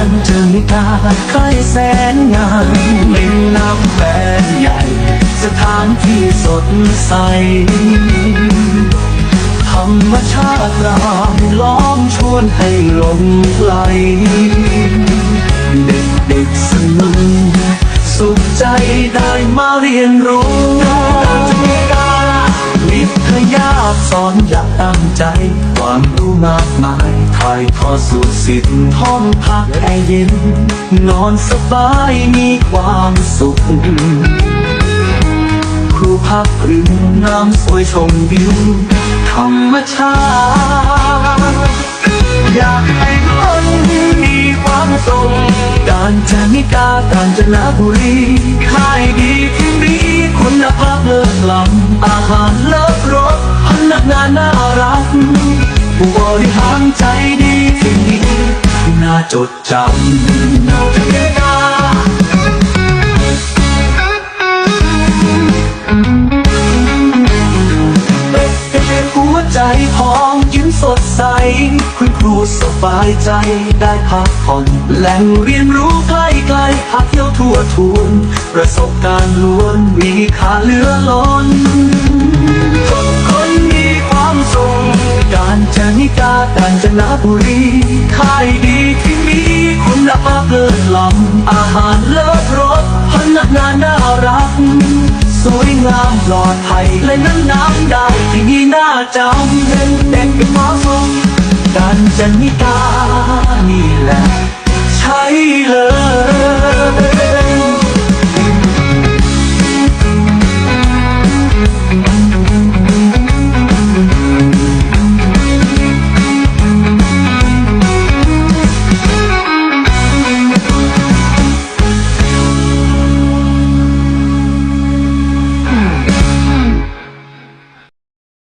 านเธอนิทาใกล้แสนงานไม่น้ำแฟนใหญ่ สถานที่สดใส ธรรมชาติรามล้อมชวนให้หลงไหล เด็กๆสนุกสุขใจได้มาเรียนรู้ ยาสอนอยากตั้งใจ ความรู้มากมายถ่ายทอดสู่สิทธิ์ห้องพักแอร์เย็น นอนสบายมีความสุข ครูพักพื้นน้ำสวยชมวิวธรรมชาติอยากให้คนมีความสุขการจนิกา การจนบุรีค่ายดีที่มีคุณภาพเลิศล้ำอาหารเลิศ รักผู้บริหารใจดีที่นี่น่าจดจำจนิกาหัวใจพองยิ้มสดใส คุณครูสบายใจได้พักผ่อนแหล่งเรียนรู้ใกล้ไกลพาเที่ยวทั่วทุน ประสบการณ์ล้วนมีค่าเหลือล้น จนิกาตันจนบุรีค่ายดีที่มีคุณภาพเลิศล้ำอาหารเลิศรสพนักงานน่ารัก สวยงามปลอดภัยและน้ำน้ำได้ที่นี่น่าจำเด็กเด็กเป็นหมอสุขการจนิกานี่แหละ